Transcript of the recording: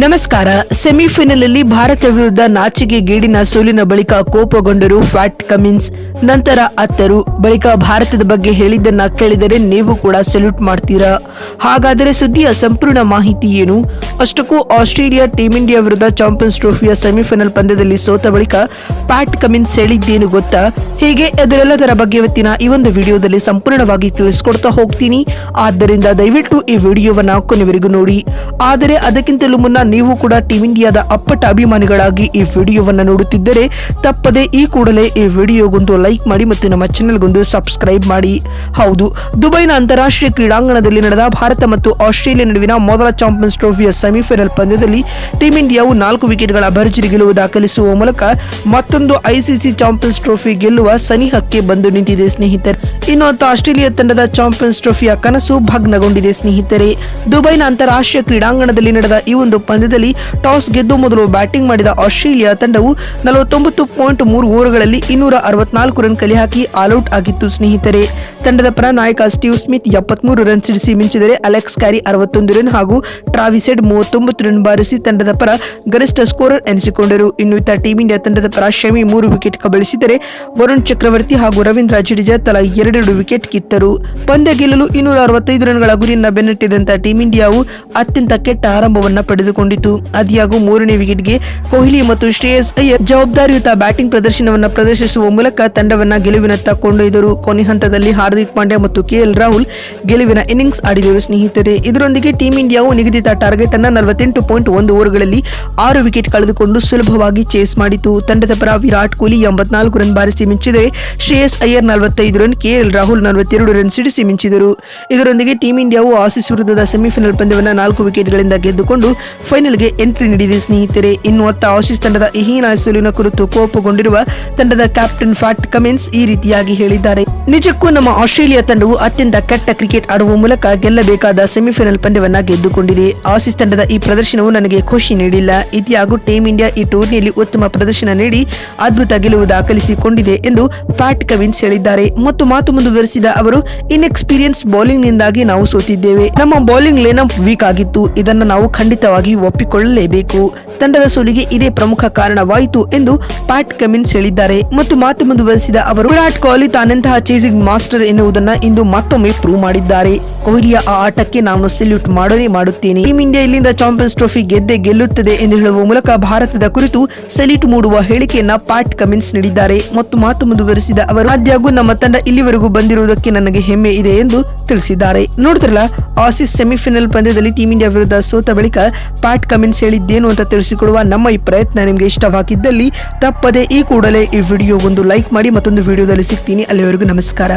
ನಮಸ್ಕಾರ. ಸೆಮಿಫೈನಲ್ ಅಲ್ಲಿ ಭಾರತ ವಿರುದ್ಧ ನಾಚಿಗೆ ಗೇಡಿನ ಸೋಲಿನ ಬಳಿಕ ಕೋಪಗೊಂಡರು ಫ್ಯಾಟ್ ಕಮಿನ್ಸ್. ನಂತರ ಅತ್ತರು. ಬಳಿಕ ಭಾರತದ ಬಗ್ಗೆ ಹೇಳಿದ್ದನ್ನ ಕೇಳಿದರೆ ನೀವು ಕೂಡ ಸೆಲ್ಯೂಟ್ ಮಾಡ್ತೀರಾ? ಹಾಗಾದರೆ ಸುದ್ದಿಯ ಸಂಪೂರ್ಣ ಮಾಹಿತಿ ಏನು? ಅಷ್ಟಕ್ಕೂ ಆಸ್ಟ್ರೇಲಿಯಾ ಟೀಂ ಇಂಡಿಯಾ ವಿರುದ್ಧ ಚಾಂಪಿಯನ್ಸ್ ಟ್ರೋಫಿಯ ಸೆಮಿಫೈನಲ್ ಪಂದ್ಯದಲ್ಲಿ ಸೋತ ಬಳಿಕ ಪ್ಯಾಟ್ ಕಮಿನ್ಸ್ ಹೇಳಿದ್ದೇನು ಗೊತ್ತಾ? ಹೀಗೆ? ಅದರೆಲ್ಲದರ ಬಗ್ಗೆ ಇವತ್ತಿನ ಈ ಒಂದು ವಿಡಿಯೋದಲ್ಲಿ ಸಂಪೂರ್ಣವಾಗಿ ತಿಳಿಸ್ಕೊಡ್ತಾ ಹೋಗ್ತೀನಿ. ಆದ್ದರಿಂದ ದಯವಿಟ್ಟು ಈ ವಿಡಿಯೋವನ್ನ ಕೊನೆವರೆಗೂ ನೋಡಿ. ಆದರೆ ಅದಕ್ಕಿಂತಲೂ ಮುನ್ನ ನೀವು ಕೂಡ ಟೀಂ ಇಂಡಿಯಾದ ಅಪ್ಪಟ ಅಭಿಮಾನಿಗಳಾಗಿ ಈ ವಿಡಿಯೋವನ್ನು ನೋಡುತ್ತಿದ್ದರೆ ತಪ್ಪದೆ ಈ ಕೂಡಲೇ ಈ ವಿಡಿಯೋಗೊಂದು ಲೈಕ್ ಮಾಡಿ ಮತ್ತು ನಮ್ಮ ಚಾನೆಲ್ಗೊಂದು ಸಬ್ಸ್ಕ್ರೈಬ್ ಮಾಡಿ. ಹೌದು, ದುಬೈನ ಅಂತಾರಾಷ್ಟ್ರೀಯ ಕ್ರೀಡಾಂಗಣದಲ್ಲಿ ನಡೆದ ಭಾರತ ಮತ್ತು ಆಸ್ಟ್ರೇಲಿಯಾ ನಡುವಿನ ಮೊದಲ ಚಾಂಪಿಯನ್ಸ್ ಟ್ರೋಫಿಯ ಸೆಮಿಫೈನಲ್ ಪಂದ್ಯದಲ್ಲಿ ಟೀಂ ಇಂಡಿಯಾವು ನಾಲ್ಕು ವಿಕೆಟ್ಗಳ ಭರ್ಜರಿ ಗೆಲುವು ದಾಖಲಿಸುವ ಮೂಲಕ ಮತ್ತೊಂದು ಐಸಿಸಿ ಚಾಂಪಿಯನ್ಸ್ ಟ್ರೋಫಿ ಗೆಲ್ಲುವ ಸನಿಹಕ್ಕೆ ಬಂದು ನಿಂತಿದೆ ಸ್ನೇಹಿತರೆ. ಇನ್ನು ಆಸ್ಟ್ರೇಲಿಯಾ ತಂಡದ ಚಾಂಪಿಯನ್ಸ್ ಟ್ರೋಫಿಯ ಕನಸು ಭಗ್ನಗೊಂಡಿದೆ ಸ್ನೇಹಿತರೆ. ದುಬೈನ ಅಂತಾರಾಷ್ಟ್ರೀಯ ಕ್ರೀಡಾಂಗಣದಲ್ಲಿ ನಡೆದ ಈ ಒಂದು ಪಂದ್ಯದಲ್ಲಿ ಟಾಸ್ ಗೆದ್ದು ಮೊದಲು ಬ್ಯಾಟಿಂಗ್ ಮಾಡಿದ ಆಸ್ಟ್ರೇಲಿಯಾ ತಂಡವು ನಲವತ್ತೊಂಬತ್ತು ಪಾಯಿಂಟ್ ಮೂರು ಓವರ್ಗಳಲ್ಲಿ ಇನ್ನೂರ ಅರವತ್ನಾಲ್ಕು ರನ್ ಕಲೆ ಹಾಕಿ ಆಲ್ಔಟ್ ಆಗಿತ್ತು ಸ್ನೇಹಿತರೆ. ತಂಡದ ಪರ ನಾಯಕ ಸ್ಟೀವ್ ಸ್ಮಿತ್ ಎಪ್ಪತ್ಮೂರು ರನ್ ಸಿಡಿಸಿ ಮಿಂಚಿದರೆ ಅಲೆಕ್ಸ್ ಕ್ಯಾರಿ ಅರವತ್ತೊಂದು ರನ್ ಹಾಗೂ ಟ್ರಾವಿಸೆಡ್ ಮೂವತ್ತೊಂಬತ್ತು ರನ್ ಬಾರಿಸಿ ತಂಡದ ಪರ ಗರಿಷ್ಠ ಸ್ಕೋರರ್ ಎನಿಸಿಕೊಂಡರು. ಇನ್ನು ಇತ್ತ ಟೀಂ ಇಂಡಿಯಾ ತಂಡದ ಪರ ಶಮಿ ಮೂರು ವಿಕೆಟ್ ಕಬಳಿಸಿದರೆ ವರುಣ್ ಚಕ್ರವರ್ತಿ ಹಾಗೂ ರವೀಂದ್ರ ಜಡೇಜಾ ತಲಾ ಎರಡೆರಡು ವಿಕೆಟ್ ಕಿತ್ತರು. ಪಂದ್ಯ ಗೆಲ್ಲಲು ಇನ್ನೂರ ಅರವತ್ತೈದು ರನ್ಗಳ ಗುರಿಯನ್ನ ಬೆನ್ನಟ್ಟಿದಂತ ಟೀಂ ಇಂಡಿಯಾವು ಅತ್ಯಂತ ಕೆಟ್ಟ ಆರಂಭವನ್ನ ಪಡೆದುಕೊಂಡಿತು ಅದಿಯಾಗೂ ಮೂರನೇ ವಿಕೆಟ್ಗೆ ಕೊಹ್ಲಿ ಮತ್ತು ಶ್ರೇಯಸ್ ಅಯ್ಯರ್ ಜವಾಬ್ದಾರಿಯುತ ಬ್ಯಾಟಿಂಗ್ ಪ್ರದರ್ಶನವನ್ನು ಪ್ರದರ್ಶಿಸುವ ಮೂಲಕ ತಂಡವನ್ನ ಗೆಲುವಿನತ್ತ ಕೊಂಡೊಯ್ದರು. ಕೊನೆ ಹಂತದಲ್ಲಿ ಹಾರ್ದಿಕ್ ಪಾಂಡ್ಯ ಮತ್ತು ಕೆಎಲ್ ರಾಹುಲ್ ಗೆಲುವಿನ ಇನ್ನಿಂಗ್ಸ್ ಆಡಿದರು. ಸ್ನೇಹಿತರೆ, ಇದರೊಂದಿಗೆ ಟೀಂ ಇಂಡಿಯಾವು ನಿಗದಿತ ಟಾರ್ಗೆಟ್ ಅನ್ನು ನಲವತ್ತೆಂಟು ಪಾಯಿಂಟ್ ಒಂದು ಓವರ್ಗಳಲ್ಲಿ ಆರು ವಿಕೆಟ್ ಕಳೆದುಕೊಂಡು ಸುಲಭವಾಗಿ ಚೇಸ್ ಮಾಡಿತು. ತಂಡದ ಪರ ವಿರಾಟ್ ಕೊಹ್ಲಿ ಎಂಬತ್ನಾಲ್ಕು ರನ್ ಬಾರಿಸಿ ಮಿಂಚಿದರೆ ಶ್ರೇಯಸ್ ಅಯ್ಯರ್ ನಲವತ್ತೈದು ರನ್ ಕೆಎಲ್ ರಾಹುಲ್ ನಲವತ್ತೆರಡು ರನ್ ಸಿಡಿಸಿ ಮಿಂಚಿದರು. ಇದರೊಂದಿಗೆ ಟೀಂ ಇಂಡಿಯಾವು ಆಸೀಸ್ ವಿರುದ್ಧದ ಸೆಮಿಫೈನಲ್ ಪಂದ್ಯವನ್ನು ನಾಲ್ಕು ವಿಕೆಟ್ಗಳಿಂದ ಗೆದ್ದುಕೊಂಡು ಫೈನಲ್ಗೆ ಎಂಟ್ರಿ ನೀಡಿದೆ ಸ್ನೇಹಿತರೆ. ಇನ್ನು ಅತ್ತ ಆಸೀಸ್ ತಂಡದ ಈ ಹೀನ ಸೋಲಿನ ಕುರಿತು ಕೋಪಗೊಂಡಿರುವ ತಂಡದ ಕ್ಯಾಪ್ಟನ್ ಫ್ಯಾಟ್ ಕಮಿನ್ಸ್ ಈ ರೀತಿಯಾಗಿ ಹೇಳಿದ್ದಾರೆ. ನಿಜಕ್ಕೂ ನಮ್ಮ ಆಸ್ಟ್ರೇಲಿಯಾ ತಂಡವು ಅತ್ಯಂತ ಕೆಟ್ಟ ಕ್ರಿಕೆಟ್ ಆಡುವ ಮೂಲಕ ಗೆಲ್ಲಬೇಕಾದ ಸೆಮಿಫೈನಲ್ ಪಂದ್ಯವನ್ನ ಗೆದ್ದುಕೊಂಡಿದೆ. ಆಸೀಸ್ ತಂಡದ ಈ ಪ್ರದರ್ಶನವು ನನಗೆ ಖುಷಿ ನೀಡಿಲ್ಲ. ಇತಿಯಾಗೂ ಟೀಂ ಇಂಡಿಯಾ ಈ ಟೂರ್ನಿಯಲ್ಲಿ ಉತ್ತಮ ಪ್ರದರ್ಶನ ನೀಡಿ ಅದ್ಭುತ ಗೆಲುವು ದಾಖಲಿಸಿಕೊಂಡಿದೆ ಎಂದು ಫ್ಯಾಟ್ ಕವಿನ್ಸ್ ಹೇಳಿದ್ದಾರೆ. ಮತ್ತು ಮಾತು ಮುಂದುವರೆಸಿದ ಅವರು ಇನ್ಎಕ್ಸ್ಪೀರಿಯನ್ಸ್ ಬೌಲಿಂಗ್ ನಿಂದಾಗಿ ನಾವು ಸೋತಿದ್ದೇವೆ. ನಮ್ಮ ಬೌಲಿಂಗ್ ಲೇನಪ್ ವೀಕ್ ಆಗಿತ್ತು. ಇದನ್ನು ನಾವು ಖಂಡಿತವಾಗಿ ಒಪ್ಪಿಕೊಳ್ಳಲೇಬೇಕು. ತಂಡದ ಸೋಲಿಗೆ ಇದೇ ಪ್ರಮುಖ ಕಾರಣವಾಯಿತು ಎಂದು ಪ್ಯಾಟ್ ಕಮಿನ್ಸ್ ಹೇಳಿದ್ದಾರೆ ಮತ್ತು ಮಾತು ಮುಂದುವರೆಸಿದ ಅವರು, ವಿರಾಟ್ ಕೊಹ್ಲಿ ತಾನೆಂತಹ ಚೇಸಿಂಗ್ ಮಾಸ್ಟರ್ ಎನ್ನುವುದನ್ನ ಇಂದು ಮತ್ತೊಮ್ಮೆ ಪ್ರೂವ್ ಮಾಡಿದ್ದಾರೆ. ಕೊಹ್ಲಿಯ ಆ ಆಟಕ್ಕೆ ನಾನು ಸೆಲ್ಯೂಟ್ ಮಾಡಲೇ ಮಾಡುತ್ತೇನೆ. ಟೀಮ್ ಇಂಡಿಯಾ ಇಲ್ಲಿಂದ ಚಾಂಪಿಯನ್ಸ್ ಟ್ರೋಫಿ ಗೆದ್ದೆ ಗೆಲ್ಲುತ್ತದೆ ಎಂದು ಹೇಳುವ ಮೂಲಕ ಭಾರತದ ಕುರಿತು ಸೆಲ್ಯೂಟ್ ಮೂಡುವ ಹೇಳಿಕೆಯನ್ನ ಪ್ಯಾಟ್ ಕಮಿನ್ಸ್ ನೀಡಿದ್ದಾರೆ. ಮತ್ತು ಮಾತು ಮುಂದುವರೆಸಿದ ಅವರು ಆದ್ಯಾಗೂ ನಮ್ಮ ತಂಡ ಇಲ್ಲಿವರೆಗೂ ಬಂದಿರುವುದಕ್ಕೆ ನನಗೆ ಹೆಮ್ಮೆ ಇದೆ ಎಂದು ತಿಳಿಸಿದ್ದಾರೆ. ನೋಡಿದ್ರಲ್ಲ, ಆಸಿಸ್ ಸೆಮಿಫೈನಲ್ ಪಂದ್ಯದಲ್ಲಿ ಟೀಂ ಇಂಡಿಯಾ ವಿರುದ್ಧ ಸೋತ ಬಳಿಕ ಪ್ಯಾಟ್ ಕಮಿನ್ಸ್ ಹೇಳಿದ್ದೇನು ಅಂತ ತಿಳಿಸಿಕೊಡುವ ನಮ್ಮ ಈ ಪ್ರಯತ್ನ ನಿಮಗೆ ಇಷ್ಟವಾಗಿದ್ದಲ್ಲಿ ತಪ್ಪದೆ ಈ ಕೂಡಲೇ ಈ ವಿಡಿಯೋ ಒಂದು ಲೈಕ್ ಮಾಡಿ ಮತ್ತೊಂದು ವಿಡಿಯೋದಲ್ಲಿ ಸಿಗ್ತೀನಿ. ಅಲ್ಲಿವರೆಗೂ ನಮಸ್ಕಾರ.